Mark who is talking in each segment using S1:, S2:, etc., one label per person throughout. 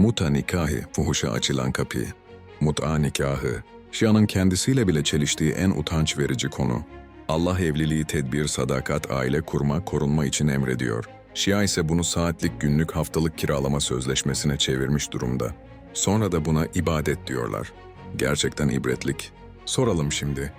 S1: Muta nikahı, fuhuşa açılan kapı. Mut'a nikahı, Şia'nın kendisiyle bile çeliştiği en utanç verici konu. Allah evliliği tedbir, sadakat, aile kurma, korunma için emrediyor. Şia ise bunu saatlik, günlük, haftalık kiralama sözleşmesine çevirmiş durumda. Sonra da buna ibadet diyorlar. Gerçekten ibretlik. Soralım şimdi.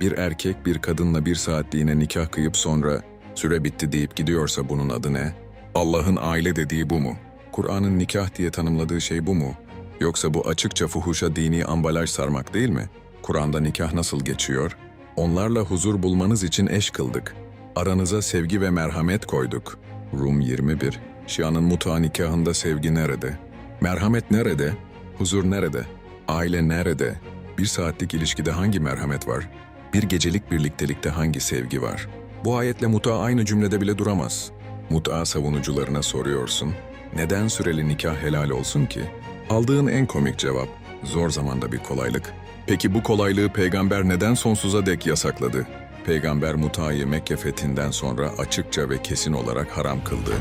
S1: Bir erkek bir kadınla bir saatliğine nikah kıyıp sonra süre bitti deyip gidiyorsa bunun adı ne? Allah'ın aile dediği bu mu? Kur'an'ın nikah diye tanımladığı şey bu mu? Yoksa bu açıkça fuhuşa dini ambalaj sarmak değil mi? Kur'an'da nikah nasıl geçiyor? Onlarla huzur bulmanız için eş kıldık. Aranıza sevgi ve merhamet koyduk. Rum 21 Şia'nın muta nikahında sevgi nerede? Merhamet nerede? Huzur nerede? Aile nerede? Bir saatlik ilişkide hangi merhamet var? Bir gecelik birliktelikte hangi sevgi var? Bu ayetle muta aynı cümlede bile duramaz. Muta savunucularına soruyorsun. Neden süreli nikah helal olsun ki? Aldığın en komik cevap, zor zamanda bir kolaylık. Peki bu kolaylığı peygamber neden sonsuza dek yasakladı? Peygamber mutayı Mekke fethinden sonra açıkça ve kesin olarak haram kıldı.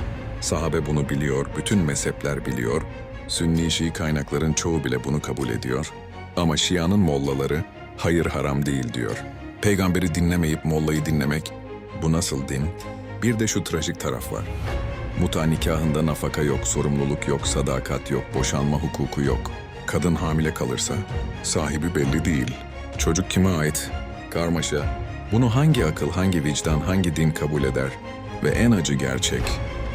S1: Sahabe bunu biliyor, bütün mezhepler biliyor. Sünni Şii kaynakların çoğu bile bunu kabul ediyor. Ama Şia'nın mollaları hayır haram değil diyor. Peygamberi dinlemeyip mollayı dinlemek bu nasıl din? Bir de şu trajik taraf var. Muta nikahında nafaka yok, sorumluluk yok, sadakat yok, boşanma hukuku yok. Kadın hamile kalırsa sahibi belli değil. Çocuk kime ait? Karmaşa. Bunu hangi akıl, hangi vicdan, hangi din kabul eder? Ve en acı gerçek,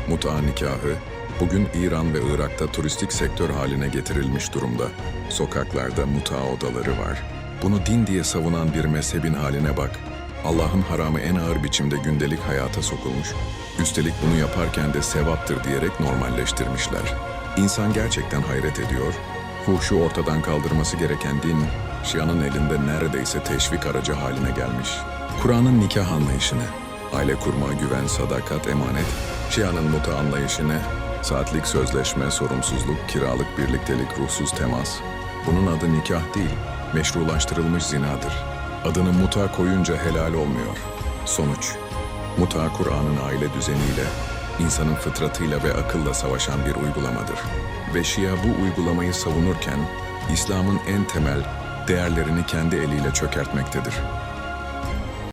S1: muta nikahı bugün İran ve Irak'ta turistik sektör haline getirilmiş durumda. Sokaklarda muta odaları var. Bunu din diye savunan bir mezhebin haline bak. Allah'ın haramı en ağır biçimde gündelik hayata sokulmuş. Üstelik bunu yaparken de sevaptır diyerek normalleştirmişler. İnsan gerçekten hayret ediyor. Fuhşu ortadan kaldırması gereken din, Şia'nın elinde neredeyse teşvik aracı haline gelmiş. Kur'an'ın nikah anlayışını, aile kurma, güven, sadakat, emanet, Şia'nın muta anlayışını, saatlik sözleşme, sorumsuzluk, kiralık birliktelik, ruhsuz temas. Bunun adı nikah değil, meşrulaştırılmış zinadır. Adını muta koyunca helal olmuyor. Sonuç, muta Kur'an'ın aile düzeniyle, insanın fıtratıyla ve akılla savaşan bir uygulamadır. Ve Şia bu uygulamayı savunurken, İslam'ın en temel değerlerini kendi eliyle çökertmektedir.